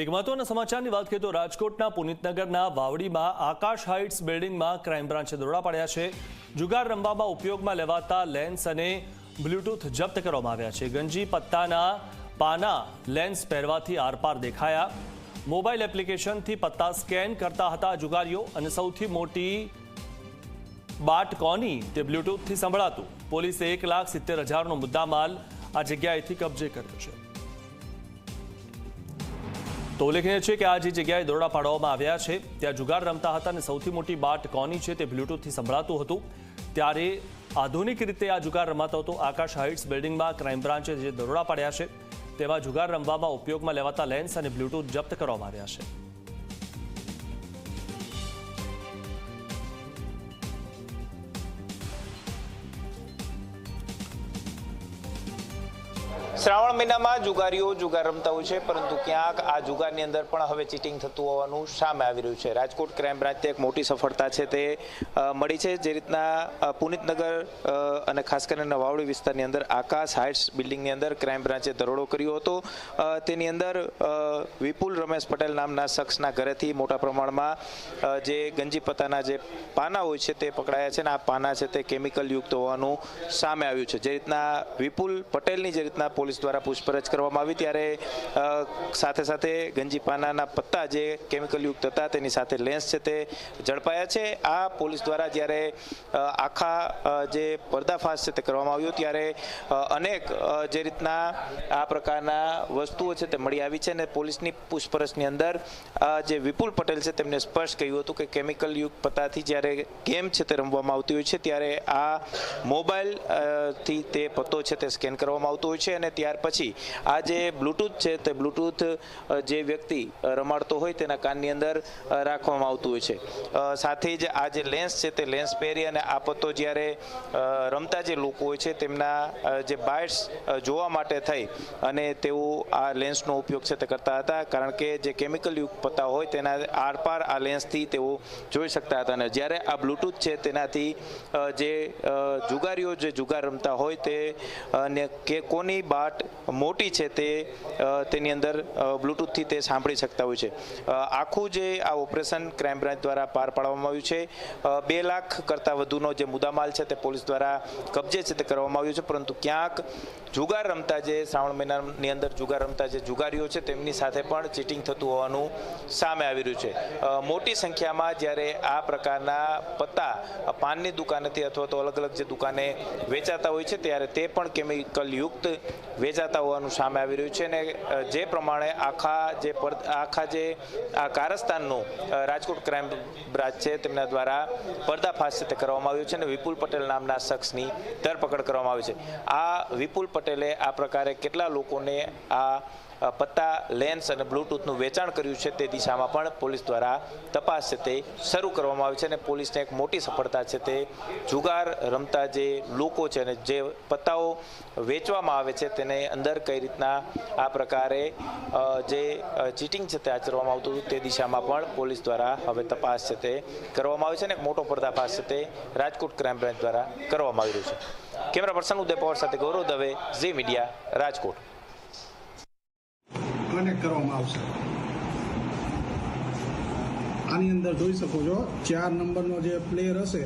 એક મહત્વના સમાચારની વાત કરીએ તો રાજકોટના પુનિતનગરના વાવડીમાં આકાશ હાઇટ્સ બિલ્ડિંગમાં ક્રાઇમ બ્રાન્ચે દરોડા પાડ્યા છે. જુગાર રમવામાં ઉપયોગમાં લેવાતા લેન્સ અને બ્લૂટૂથ જપ્ત કરવામાં આવ્યા છે. ગંજી પત્તાના પાના લેન્સ પહેરવાથી આરપાર દેખાયા. મોબાઈલ એપ્લિકેશનથી પત્તા સ્કેન કરતા હતા જુગારીઓ અને સૌથી મોટી બાટ કોની તે બ્લૂટૂથથી સંભળાતું. પોલીસે એક લાખ સિત્તેર હજારનો મુદ્દામાલ આ જગ્યાએથી કબજે કર્યો છે. તો ઉલ્લેખનીય છે કે આ જે જગ્યાએ દરોડા પાડવામાં આવ્યા છે. ત્યાં જુગાર રમતા હતા અને સૌથી મોટી બાટ કોની છે તે બ્લૂટૂથથી સંભળાતું હતું. ત્યારે આધુનિક રીતે આ જુગાર રમાતો હતો. આકાશ હાઇટ્સ બિલ્ડિંગમાં ક્રાઇમ બ્રાન્ચે જે દરોડા પાડ્યા છે, તેમાં જુગાર રમવામાં ઉપયોગમાં લેવાતા લેન્સ અને બ્લૂટૂથ જપ્ત કરવામાં આવ્યા છે. શ્રાવણ મહિનામાં જુગારીઓ જુગાર રમતા હોય છે, પરંતુ ક્યાંક આ જુગારની અંદર પણ હવે ચીટિંગ થતું હોવાનું સામે આવી રહ્યું છે. રાજકોટ ક્રાઇમ બ્રાન્ચને એક મોટી સફળતા છે તે મળી છે, જે રીતના પુનિતનગર અને ખાસ કરીને વાવડી વિસ્તારની અંદર આકાશ હાઇટ્સ બિલ્ડિંગની અંદર ક્રાઇમ બ્રાન્ચે દરોડો કર્યો હતો. તેની અંદર વિપુલ રમેશ પટેલ નામના શખ્સના ઘરેથી મોટા પ્રમાણમાં જે ગંજી પત્તાના જે પાના હોય છે તે પકડાયા છે અને આ પાના છે તે કેમિકલ યુક્ત હોવાનું સામે આવ્યું છે. જે રીતના વિપુલ પટેલની જે રીતના પોલીસ દ્વારા પૂછપરછ કરવામાં આવી ત્યારે સાથે સાથે ગંજીપાનાના પત્તા જે કેમિકલયુક્ત હતા તેની સાથે લેન્સ છે તે ઝડપાયા છે. આ પોલીસ દ્વારા જ્યારે આખા જે પર્દાફાશ છે તે કરવામાં આવ્યો ત્યારે અનેક જે રીતના આ પ્રકારના વસ્તુઓ છે તે મળી આવી છે અને પોલીસની પૂછપરછની અંદર જે વિપુલ પટેલ છે તેમને સ્પષ્ટ કહ્યું હતું કે કેમિકલ યુક્ત પત્તાથી જ્યારે ગેમ છે તે રમવામાં આવતી હોય છે ત્યારે આ મોબાઈલથી તે પત્તો છે તે સ્કેન કરવામાં આવતો હોય છે અને ત્યાર પછી આ જે બ્લૂટૂથ છે તે બ્લૂટૂથ જે વ્યક્તિ રમાડતો હોય તેના કાનની અંદર રાખવામાં આવતું હોય છે. સાથે જ આ જે લેન્સ છે તે લેન્સ પહેરી અને આ પત્તો જ્યારે રમતા જે લોકો હોય છે તેમના જે બાઇટ્સ જોવા માટે થઈ અને તેઓ આ લેન્સનો ઉપયોગ છે તે કરતા હતા. કારણ કે જે કેમિકલ યુક્ત પત્તા હોય તેના આરપાર આ લેન્સથી તેઓ જોઈ શકતા હતા અને જ્યારે આ બ્લૂટૂથ છે તેનાથી જે જુગારીઓ જે જુગાર રમતા હોય તે અને કે કોની બાટ મોટી છે તે તેની અંદર બ્લૂટૂથથી તે સાંભળી શકતા હોય છે. આખું જે આ ઓપરેશન ક્રાઇમ બ્રાન્ચ દ્વારા પાર પાડવામાં આવ્યું છે બે લાખ કરતાં વધુનો જે મુદ્દામાલ છે તે પોલીસ દ્વારા કબજે છે તે કરવામાં આવ્યું છે, પરંતુ ક્યાંક જુગાર રમતા જે શ્રાવણ મહિનાની અંદર જુગાર રમતા જે જુગારીઓ છે તેમની સાથે પણ ચીટિંગ થતું હોવાનું સામે આવી રહ્યું છે. મોટી સંખ્યામાં જ્યારે આ પ્રકારના પત્તા પાનની દુકાનેથી અથવા તો અલગ અલગ જે દુકાને વેચાતા હોય છે, ત્યારે તે પણ કેમિકલ યુક્ત વેચાતા હોવાનું સામે આવી રહ્યું છે અને જે પ્રમાણે આખા જે આખા જે, આ કારસ્તાનનું રાજકોટ ક્રાઇમ બ્રાન્ચ છે તેમના દ્વારા પર્દાફાશ તે કરવામાં આવ્યું છે અને વિપુલ પટેલ નામના શખ્સની ધરપકડ કરવામાં આવી છે. આ વિપુલ પટેલે આ પ્રકારે કેટલા લોકોને આ પત્તા, લેન્સ અને બ્લૂટૂથનું વેચાણ કર્યું છે તે દિશામાં પણ પોલીસ દ્વારા તપાસ છે તે શરૂ કરવામાં આવી છે અને પોલીસને એક મોટી સફળતા છે તે જુગાર રમતા જે લોકો છે અને જે પત્તાઓ વેચવામાં આવે છે તેને અંદર કઈ રીતના આ પ્રકારે જે ચીટિંગ છે તે આચરવામાં આવતું હતું તે દિશામાં પણ પોલીસ દ્વારા હવે તપાસ છે તે કરવામાં આવે છે અને એક મોટો પર્દાફાશ છે તે રાજકોટ ક્રાઇમ બ્રાન્ચ દ્વારા કરવામાં આવી રહ્યું છે. કેમેરા પર્સન ઉદય પવાર સાથે Gaurav Dave, Zee media, Rajkot. Connect કરવામાં આવશે. આની અંદર જોઈ શકો છો ચાર નંબરનો જે પ્લેયર હશે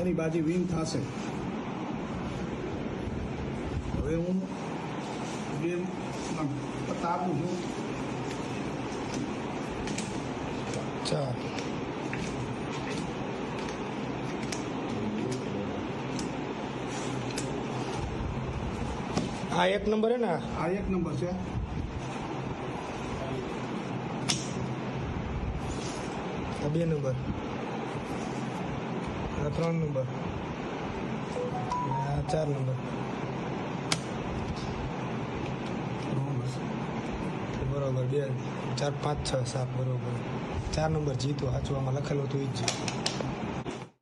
એની બાજી વિન થશે. હવે હું ગેમ બતાવું છું. ચાર આ એક નંબર હે ને આ એક નંબર છે. આ બે નંબર. આ ત્રણ નંબર. આ ચાર નંબર. બરોબર, બે, ચાર, પાંચ, છ, સાત, બરોબર. ચાર નંબર જીતો સાચવામાં લખેલું હતું એ જ. જીતો